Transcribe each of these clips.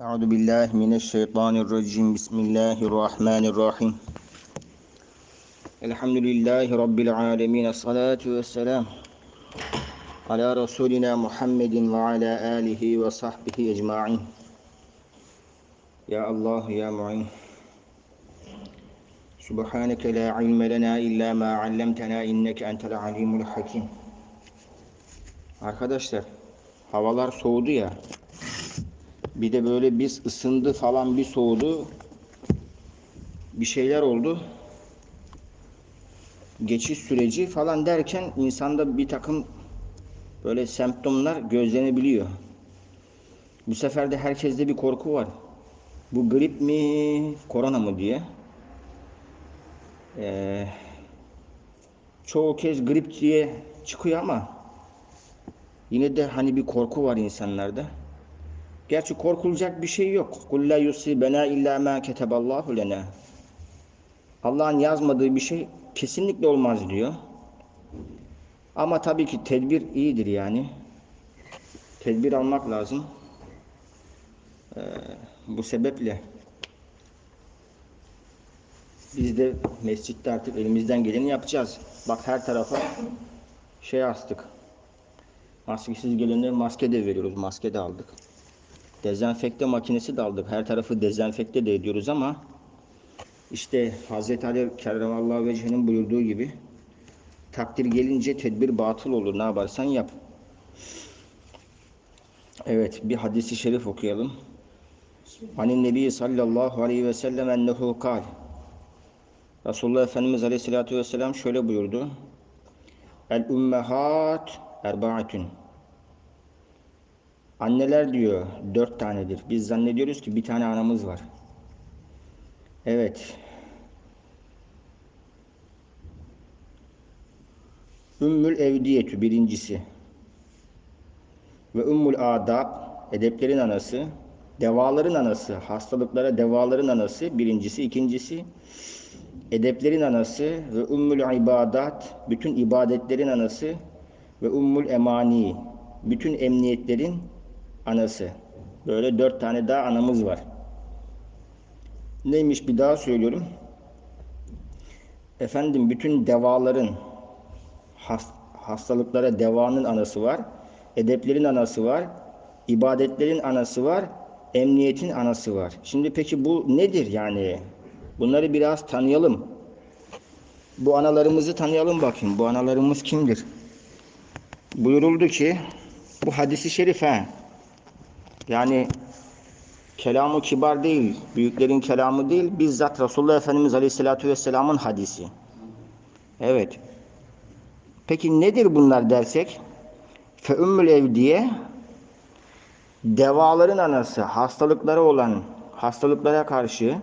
أعوذ بالله من الشيطان الرجيم بسم الله الرحمن الرحيم الحمد لله رب العالمين الصلاة والسلام على رسولنا محمد وعلى آله وصحبه أجمعين يا الله يا معين سبحانك لا علم لنا إلا ما علمتنا إنك أنت العليم الحكيم Arkadaşlar havalar soğudu ya bir de böyle biz ısındı falan bir soğudu. Bir şeyler oldu. Geçiş süreci falan derken insanda bir takım böyle semptomlar gözlenebiliyor. Bu sefer de herkeste bir korku var. Bu grip mi, korona mı diye. Ee, çoğu kez grip diye çıkıyor ama yine de hani bir korku var insanlarda. Gerçi korkulacak bir şey yok. Kul la yusibena illa ma keteballahu lena. Allah'ın yazmadığı bir şey kesinlikle olmaz diyor. Ama tabii ki tedbir iyidir yani. Tedbir almak lazım. Ee, bu sebeple biz de mescitte artık elimizden geleni yapacağız. Bak her tarafa şey astık. Maskesiz gelenlere maske de veriyoruz. Maske de aldık. Dezenfekte makinesi de aldık. Her tarafı dezenfekte de ediyoruz ama işte Hazreti Ali Kerremallahu Vecehi'nin buyurduğu gibi takdir gelince tedbir batıl olur. Ne yaparsan yap. Evet bir hadisi şerif okuyalım. Anin Nebi sallallahu aleyhi ve sellem ennehu kal. Resulullah Efendimiz aleyhissalatü vesselam şöyle buyurdu. El ummehat erbaatün. Anneler diyor dört tanedir. Biz zannediyoruz ki bir tane anamız var. Evet. Ümmül evdiyetü birincisi. Ve ümmül adab edeplerin anası. Devaların anası, hastalıklara devaların anası birincisi. ikincisi edeplerin anası ve ümmül ibadat bütün ibadetlerin anası ve ümmül emani bütün emniyetlerin anası. Böyle dört tane daha anamız var. Neymiş bir daha söylüyorum. Efendim bütün devaların hastalıklara devanın anası var. Edeplerin anası var. ibadetlerin anası var. Emniyetin anası var. Şimdi peki bu nedir yani? Bunları biraz tanıyalım. Bu analarımızı tanıyalım bakayım. Bu analarımız kimdir? Buyuruldu ki bu hadisi şerif ha. Yani kelamı kibar değil, büyüklerin kelamı değil, bizzat Resulullah Efendimiz Aleyhisselatü Vesselam'ın hadisi. Evet. Peki nedir bunlar dersek? Feümmül evdiye devaların anası, hastalıkları olan, hastalıklara karşı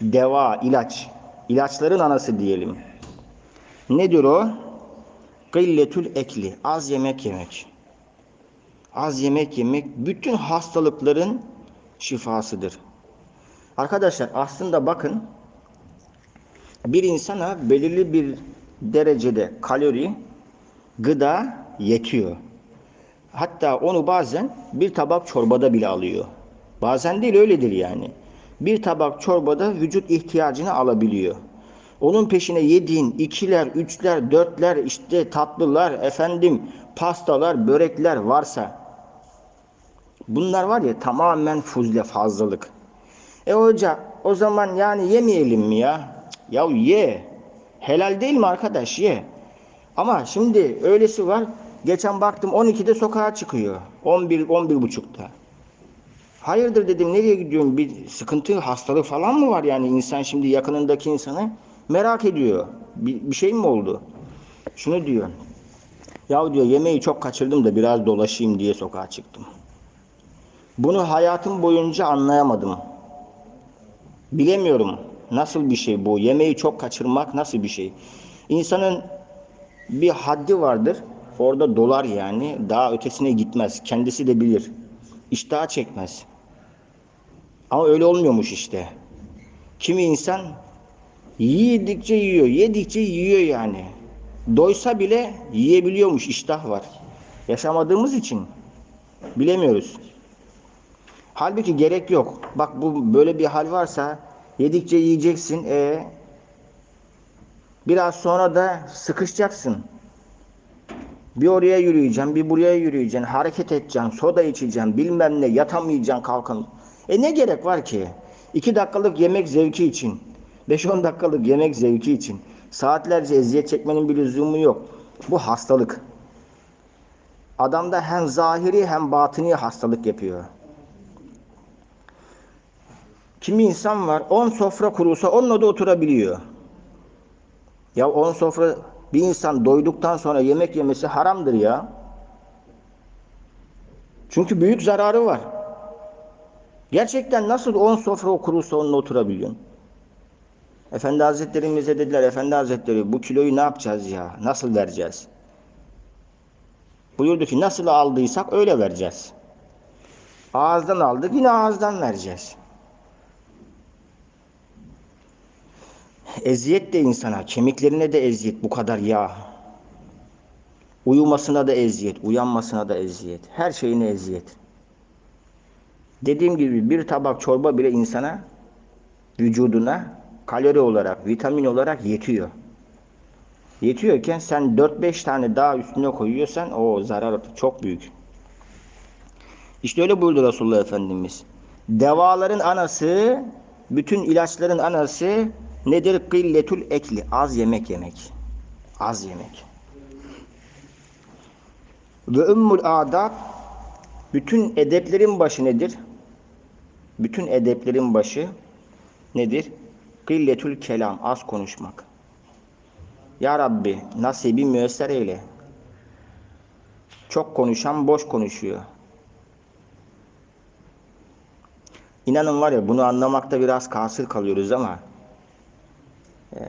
deva, ilaç, ilaçların anası diyelim. Nedir o? Gılletül ekli, az yemek yemek az yemek yemek bütün hastalıkların şifasıdır. Arkadaşlar aslında bakın bir insana belirli bir derecede kalori, gıda yetiyor. Hatta onu bazen bir tabak çorbada bile alıyor. Bazen değil öyledir yani. Bir tabak çorbada vücut ihtiyacını alabiliyor. Onun peşine yediğin ikiler, üçler, dörtler, işte tatlılar, efendim pastalar, börekler varsa Bunlar var ya tamamen fuzle fazlalık. E hoca o zaman yani yemeyelim mi ya? Ya ye. Helal değil mi arkadaş ye. Ama şimdi öylesi var. Geçen baktım 12'de sokağa çıkıyor. 11 11 buçukta. Hayırdır dedim nereye gidiyorum? Bir sıkıntı, hastalık falan mı var yani insan şimdi yakınındaki insanı merak ediyor. Bir, bir şey mi oldu? Şunu diyor. Ya diyor yemeği çok kaçırdım da biraz dolaşayım diye sokağa çıktım. Bunu hayatım boyunca anlayamadım. Bilemiyorum nasıl bir şey bu. Yemeği çok kaçırmak nasıl bir şey? İnsanın bir haddi vardır. Orada dolar yani. Daha ötesine gitmez. Kendisi de bilir. İştah çekmez. Ama öyle olmuyormuş işte. Kimi insan yedikçe yiyor. Yedikçe yiyor yani. Doysa bile yiyebiliyormuş. iştah var. Yaşamadığımız için bilemiyoruz. Halbuki gerek yok. Bak bu böyle bir hal varsa yedikçe yiyeceksin. E biraz sonra da sıkışacaksın. Bir oraya yürüyeceksin, bir buraya yürüyeceksin, hareket edeceksin, soda içeceksin, bilmem ne, yatamayacaksın, kalkan. E ne gerek var ki? İki dakikalık yemek zevki için, 5-10 dakikalık yemek zevki için, saatlerce eziyet çekmenin bir lüzumu yok. Bu hastalık. Adamda hem zahiri hem batini hastalık yapıyor. Kimi insan var 10 sofra kurulsa onunla da oturabiliyor. Ya 10 sofra bir insan doyduktan sonra yemek yemesi haramdır ya. Çünkü büyük zararı var. Gerçekten nasıl 10 sofra kurulsa onunla oturabiliyorsun? Efendi Hazretlerimize dediler, Efendi Hazretleri bu kiloyu ne yapacağız ya? Nasıl vereceğiz? Buyurdu ki nasıl aldıysak öyle vereceğiz. Ağızdan aldık yine ağızdan vereceğiz. Eziyet de insana, kemiklerine de eziyet bu kadar yağ. Uyumasına da eziyet, uyanmasına da eziyet. Her şeyine eziyet. Dediğim gibi bir tabak çorba bile insana, vücuduna kalori olarak, vitamin olarak yetiyor. Yetiyorken sen 4-5 tane daha üstüne koyuyorsan o zarar çok büyük. İşte öyle buyurdu Resulullah Efendimiz. Devaların anası, bütün ilaçların anası nedir? Kılletül ekli. Az yemek yemek. Az yemek. Ve ümmül adab bütün edeplerin başı nedir? Bütün edeplerin başı nedir? Kılletül kelam. Az konuşmak. Ya Rabbi nasibi müesser eyle. Çok konuşan boş konuşuyor. İnanın var ya bunu anlamakta biraz kasır kalıyoruz ama e,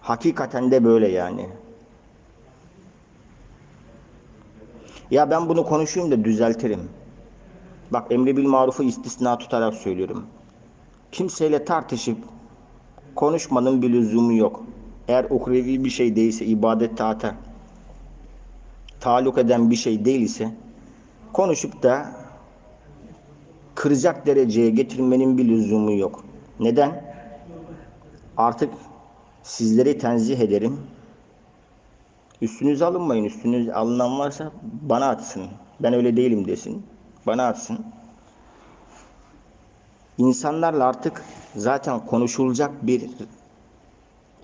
hakikaten de böyle yani. Ya ben bunu konuşayım da düzeltirim. Bak emri bil marufu istisna tutarak söylüyorum. Kimseyle tartışıp konuşmanın bir lüzumu yok. Eğer ukrevi bir şey değilse, ibadet taata taluk eden bir şey değilse konuşup da kıracak dereceye getirmenin bir lüzumu yok. Neden? Artık sizleri tenzih ederim. Üstünüze alınmayın. Üstünüz alınan varsa bana atsın. Ben öyle değilim desin. Bana atsın. İnsanlarla artık zaten konuşulacak bir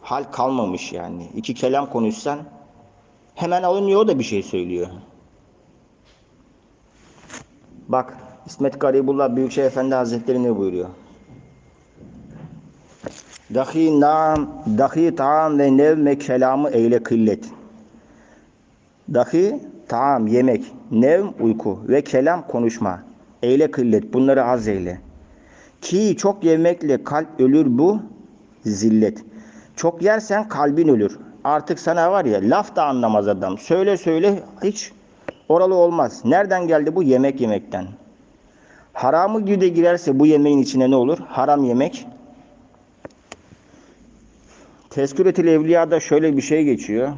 hal kalmamış yani. İki kelam konuşsan hemen alınıyor da bir şey söylüyor. Bak İsmet Garibullah Büyükşehir Efendi Hazretleri ne buyuruyor? Dahi nam, dahi taam ve nevme kelamı eyle kıllet. Dahi taam yemek, nevm uyku ve kelam konuşma. Eyle kıllet. Bunları az eyle. Ki çok yemekle kalp ölür bu zillet. Çok yersen kalbin ölür. Artık sana var ya laf da anlamaz adam. Söyle söyle hiç oralı olmaz. Nereden geldi bu? Yemek yemekten. Haramı güde girerse bu yemeğin içine ne olur? Haram yemek. Tezküretül Evliya'da şöyle bir şey geçiyor.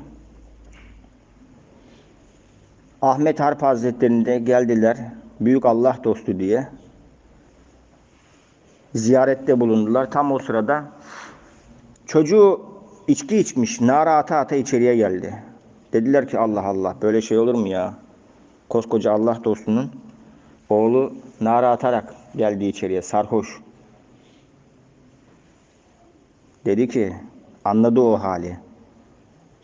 Ahmet Harp Hazretleri'nde geldiler. Büyük Allah dostu diye. Ziyarette bulundular. Tam o sırada çocuğu içki içmiş. Nara ata ata içeriye geldi. Dediler ki Allah Allah böyle şey olur mu ya? Koskoca Allah dostunun oğlu nara atarak geldi içeriye sarhoş. Dedi ki anladı o hali.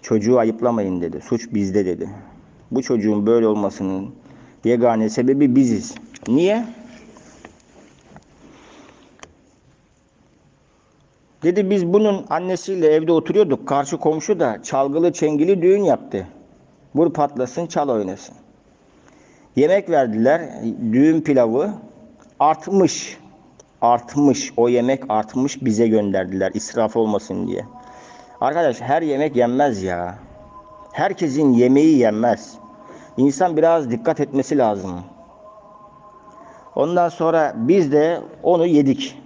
Çocuğu ayıplamayın dedi. Suç bizde dedi. Bu çocuğun böyle olmasının yegane sebebi biziz. Niye? Dedi biz bunun annesiyle evde oturuyorduk. Karşı komşu da çalgılı çengili düğün yaptı. Vur patlasın çal oynasın. Yemek verdiler. Düğün pilavı artmış. Artmış. O yemek artmış bize gönderdiler. israf olmasın diye. Arkadaş her yemek yenmez ya. Herkesin yemeği yenmez. İnsan biraz dikkat etmesi lazım. Ondan sonra biz de onu yedik.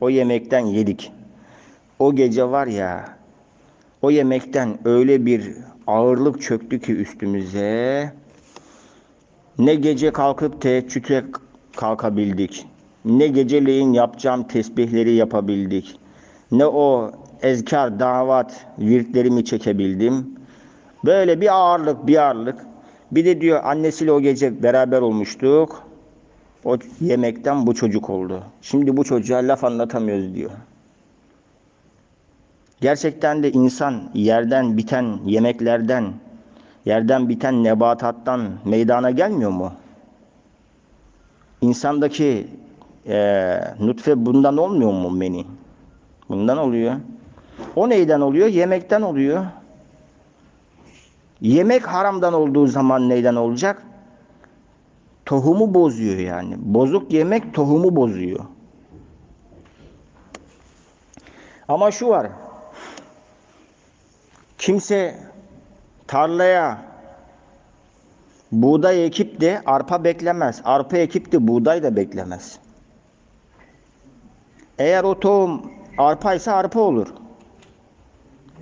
O yemekten yedik. O gece var ya, o yemekten öyle bir ağırlık çöktü ki üstümüze. Ne gece kalkıp teheccüde kalkabildik. Ne geceleyin yapacağım tesbihleri yapabildik. Ne o ezkar, davat, virtlerimi çekebildim. Böyle bir ağırlık, bir ağırlık. Bir de diyor annesiyle o gece beraber olmuştuk. O yemekten bu çocuk oldu. Şimdi bu çocuğa laf anlatamıyoruz diyor. Gerçekten de insan yerden biten yemeklerden, yerden biten nebatattan meydana gelmiyor mu? İnsandaki e, nutfe bundan olmuyor mu meni? Bundan oluyor. O neyden oluyor? Yemekten oluyor. Yemek haramdan olduğu zaman neyden olacak? Tohumu bozuyor yani. Bozuk yemek tohumu bozuyor. Ama şu var. Kimse tarlaya buğday ekip de arpa beklemez. Arpa ekip de buğday da beklemez. Eğer o tohum arpaysa arpa olur.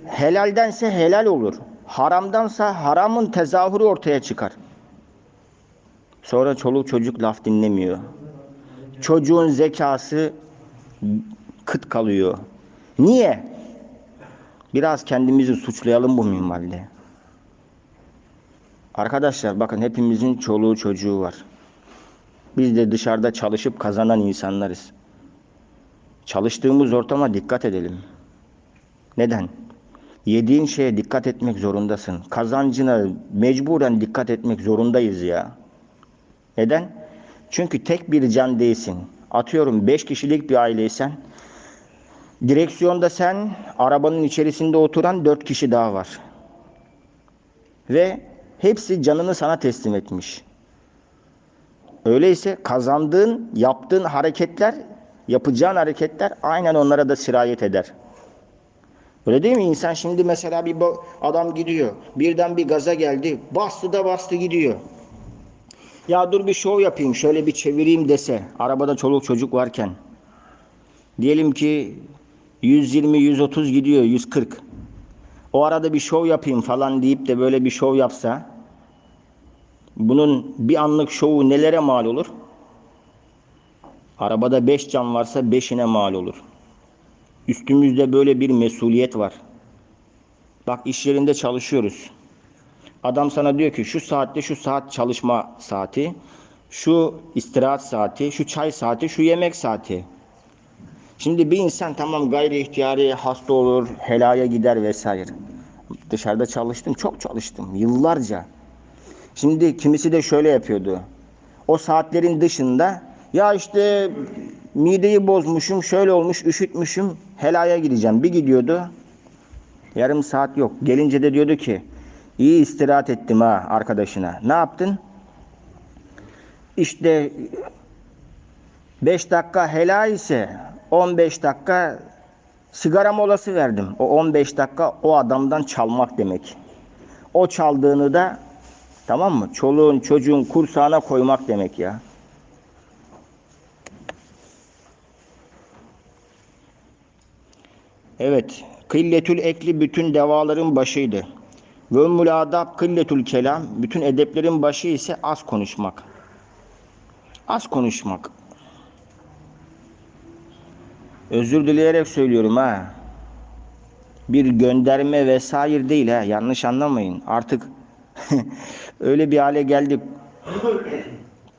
Helaldense helal olur. Haramdansa haramın tezahürü ortaya çıkar. Sonra çoluk çocuk laf dinlemiyor. Çocuğun zekası kıt kalıyor. Niye? Biraz kendimizi suçlayalım bu minvalde. Arkadaşlar bakın hepimizin çoluğu çocuğu var. Biz de dışarıda çalışıp kazanan insanlarız. Çalıştığımız ortama dikkat edelim. Neden? Yediğin şeye dikkat etmek zorundasın. Kazancına mecburen dikkat etmek zorundayız ya. Neden? Çünkü tek bir can değilsin. Atıyorum 5 kişilik bir aileysen direksiyonda sen arabanın içerisinde oturan 4 kişi daha var. Ve hepsi canını sana teslim etmiş. Öyleyse kazandığın, yaptığın hareketler, yapacağın hareketler aynen onlara da sirayet eder. Öyle değil mi? İnsan şimdi mesela bir adam gidiyor. Birden bir gaza geldi. Bastı da bastı gidiyor. Ya dur bir şov yapayım, şöyle bir çevireyim dese. Arabada çoluk çocuk varken. Diyelim ki 120, 130 gidiyor, 140. O arada bir şov yapayım falan deyip de böyle bir şov yapsa. Bunun bir anlık şovu nelere mal olur? Arabada 5 can varsa 5'ine mal olur. Üstümüzde böyle bir mesuliyet var. Bak iş yerinde çalışıyoruz. Adam sana diyor ki şu saatte şu saat çalışma saati, şu istirahat saati, şu çay saati, şu yemek saati. Şimdi bir insan tamam gayri ihtiyari hasta olur, helaya gider vesaire. Dışarıda çalıştım, çok çalıştım yıllarca. Şimdi kimisi de şöyle yapıyordu. O saatlerin dışında ya işte mideyi bozmuşum, şöyle olmuş, üşütmüşüm, helaya gideceğim. Bir gidiyordu. Yarım saat yok. Gelince de diyordu ki iyi istirahat ettim ha arkadaşına. Ne yaptın? İşte 5 dakika helal ise 15 dakika sigara molası verdim. O 15 dakika o adamdan çalmak demek. O çaldığını da tamam mı? Çoluğun çocuğun kursağına koymak demek ya. Evet. Kılletül ekli bütün devaların başıydı. Ve ümmül adab kılletül kelam bütün edeplerin başı ise az konuşmak. Az konuşmak. Özür dileyerek söylüyorum ha. Bir gönderme vesaire değil ha. Yanlış anlamayın. Artık öyle bir hale geldik.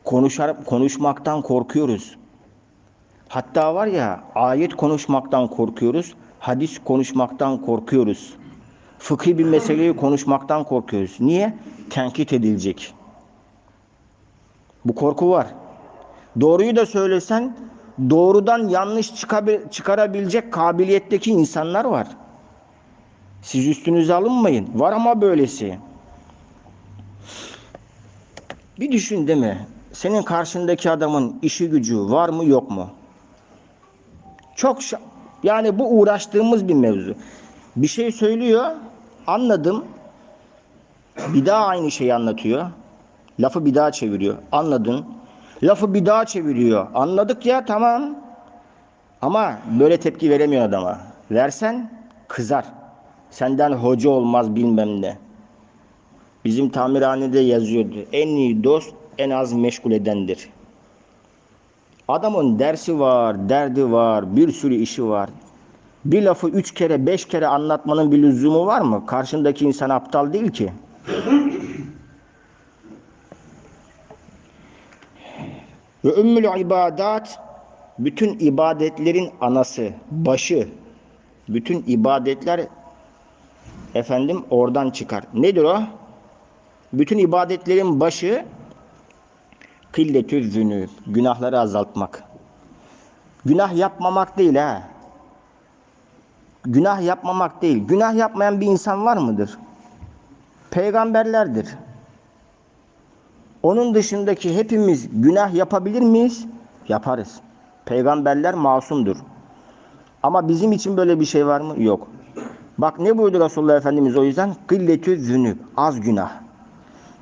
Konuşar, konuşmaktan korkuyoruz. Hatta var ya ayet konuşmaktan korkuyoruz. Hadis konuşmaktan korkuyoruz. Fıkhi bir meseleyi konuşmaktan korkuyoruz. Niye? Tenkit edilecek. Bu korku var. Doğruyu da söylesen doğrudan yanlış çıkarabilecek kabiliyetteki insanlar var. Siz üstünüze alınmayın. Var ama böylesi. Bir düşün değil mi? Senin karşındaki adamın işi gücü var mı yok mu? Çok yani bu uğraştığımız bir mevzu. Bir şey söylüyor, anladım. Bir daha aynı şeyi anlatıyor. Lafı bir daha çeviriyor. Anladın. Lafı bir daha çeviriyor. Anladık ya tamam. Ama böyle tepki veremiyor adama. Versen kızar. Senden hoca olmaz bilmem ne. Bizim tamirhanede yazıyordu. En iyi dost en az meşgul edendir. Adamın dersi var, derdi var, bir sürü işi var. Bir lafı üç kere, beş kere anlatmanın bir lüzumu var mı? Karşındaki insan aptal değil ki. Ve ümmül ibadat bütün ibadetlerin anası, başı. Bütün ibadetler efendim oradan çıkar. Nedir o? Bütün ibadetlerin başı kılletü zünüb, günahları azaltmak. Günah yapmamak değil ha. Günah yapmamak değil. Günah yapmayan bir insan var mıdır? Peygamberlerdir. Onun dışındaki hepimiz günah yapabilir miyiz? Yaparız. Peygamberler masumdur. Ama bizim için böyle bir şey var mı? Yok. Bak ne buyurdu Resulullah Efendimiz o yüzden? Kılletü zünüb. Az günah.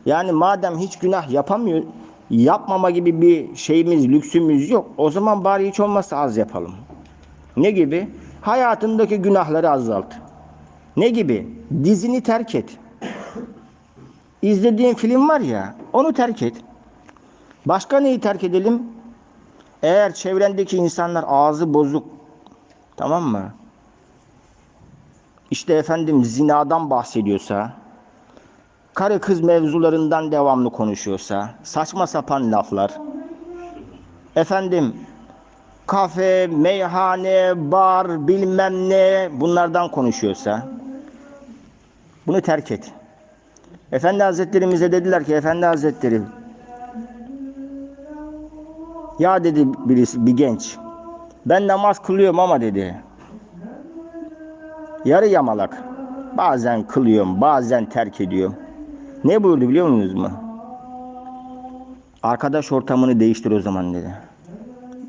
Yani madem hiç günah yapamıyor, yapmama gibi bir şeyimiz, lüksümüz yok. O zaman bari hiç olmazsa az yapalım. Ne gibi? Hayatındaki günahları azalt. Ne gibi? Dizini terk et. İzlediğin film var ya, onu terk et. Başka neyi terk edelim? Eğer çevrendeki insanlar ağzı bozuk, tamam mı? İşte efendim zinadan bahsediyorsa, karı kız mevzularından devamlı konuşuyorsa, saçma sapan laflar, efendim kafe, meyhane, bar, bilmem ne bunlardan konuşuyorsa, bunu terk et. Efendi Hazretlerimize dediler ki Efendi Hazretleri ya dedi birisi bir genç ben namaz kılıyorum ama dedi yarı yamalak bazen kılıyorum bazen terk ediyorum. Ne buyurdu biliyor musunuz mu? Arkadaş ortamını değiştir o zaman dedi.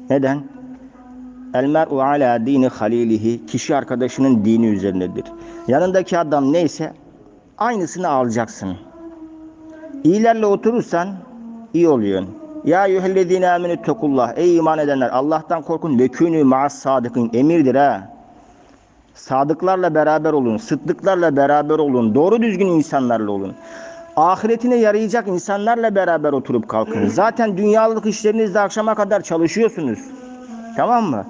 Neden? El mer'u ala dini halilihi. Kişi arkadaşının dini üzerindedir. Yanındaki adam neyse aynısını alacaksın. İyilerle oturursan iyi oluyorsun. Ya eyyühellezine amenü tekullah. Ey iman edenler Allah'tan korkun ve künü ma'as sadıkın. Emirdir ha. Sadıklarla beraber olun. Sıddıklarla beraber olun. Doğru düzgün insanlarla olun. Ahiretine yarayacak insanlarla beraber oturup kalkın. Zaten dünyalık işlerinizde akşama kadar çalışıyorsunuz. Tamam mı?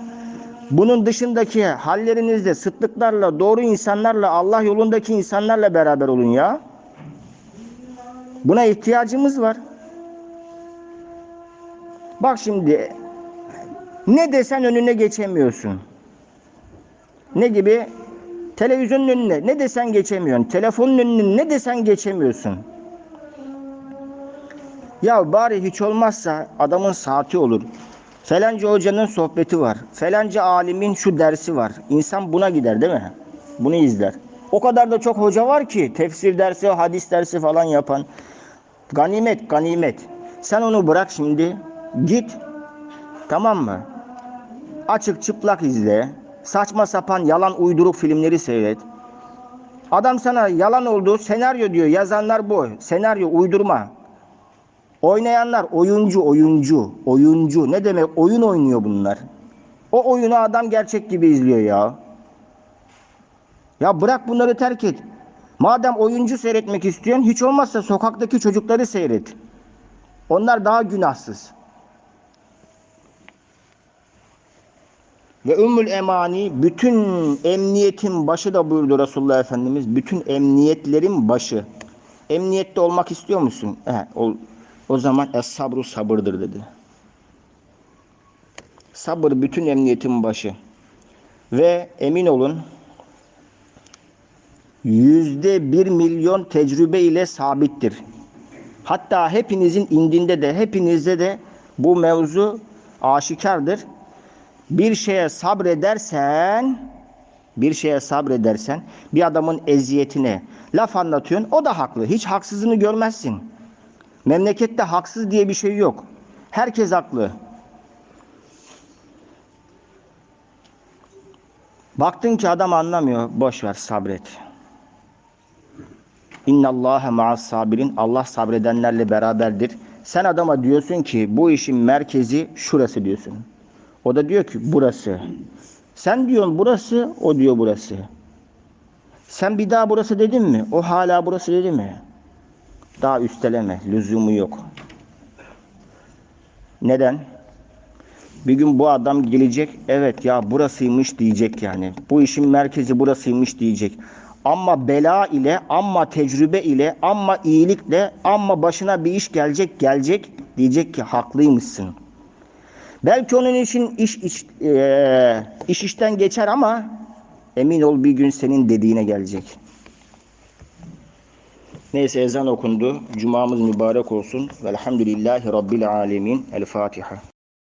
Bunun dışındaki hallerinizde sıddıklarla, doğru insanlarla, Allah yolundaki insanlarla beraber olun ya. Buna ihtiyacımız var. Bak şimdi ne desen önüne geçemiyorsun. Ne gibi? Televizyonun önüne ne desen geçemiyorsun. Telefonun önüne ne desen geçemiyorsun. Ya bari hiç olmazsa adamın saati olur. Felanca hocanın sohbeti var. Felanca alimin şu dersi var. İnsan buna gider değil mi? Bunu izler. O kadar da çok hoca var ki tefsir dersi, hadis dersi falan yapan. Ganimet, ganimet. Sen onu bırak şimdi. Git. Tamam mı? Açık çıplak izle. Saçma sapan yalan uyduruk filmleri seyret. Adam sana yalan oldu senaryo diyor. Yazanlar bu. Senaryo uydurma. Oynayanlar oyuncu, oyuncu, oyuncu. Ne demek? Oyun oynuyor bunlar. O oyunu adam gerçek gibi izliyor ya. Ya bırak bunları terk et. Madem oyuncu seyretmek istiyorsun, hiç olmazsa sokaktaki çocukları seyret. Onlar daha günahsız. Ve ümmül emani bütün emniyetin başı da buyurdu Resulullah Efendimiz. Bütün emniyetlerin başı. Emniyette olmak istiyor musun? He, o, o zaman es sabru sabırdır dedi. Sabır bütün emniyetin başı. Ve emin olun yüzde bir milyon tecrübe ile sabittir. Hatta hepinizin indinde de hepinizde de bu mevzu aşikardır. Bir şeye sabredersen bir şeye sabredersen bir adamın eziyetine laf anlatıyorsun o da haklı. Hiç haksızını görmezsin. Memlekette haksız diye bir şey yok. Herkes haklı. Baktın ki adam anlamıyor. Boş ver sabret. İnna Allahe ma'as sabirin. Allah sabredenlerle beraberdir. Sen adama diyorsun ki bu işin merkezi şurası diyorsun. O da diyor ki burası. Sen diyorsun burası, o diyor burası. Sen bir daha burası dedin mi? O hala burası dedi mi? Daha üsteleme, lüzumu yok. Neden? Bir gün bu adam gelecek, evet ya burasıymış diyecek yani. Bu işin merkezi burasıymış diyecek. Ama bela ile, ama tecrübe ile, ama iyilikle, ama başına bir iş gelecek, gelecek diyecek ki haklıymışsın. Belki onun için iş iş, eee, iş işten geçer ama emin ol bir gün senin dediğine gelecek. Neyse ezan okundu. Cumamız mübarek olsun. Velhamdülillahi Rabbil alemin. El Fatiha.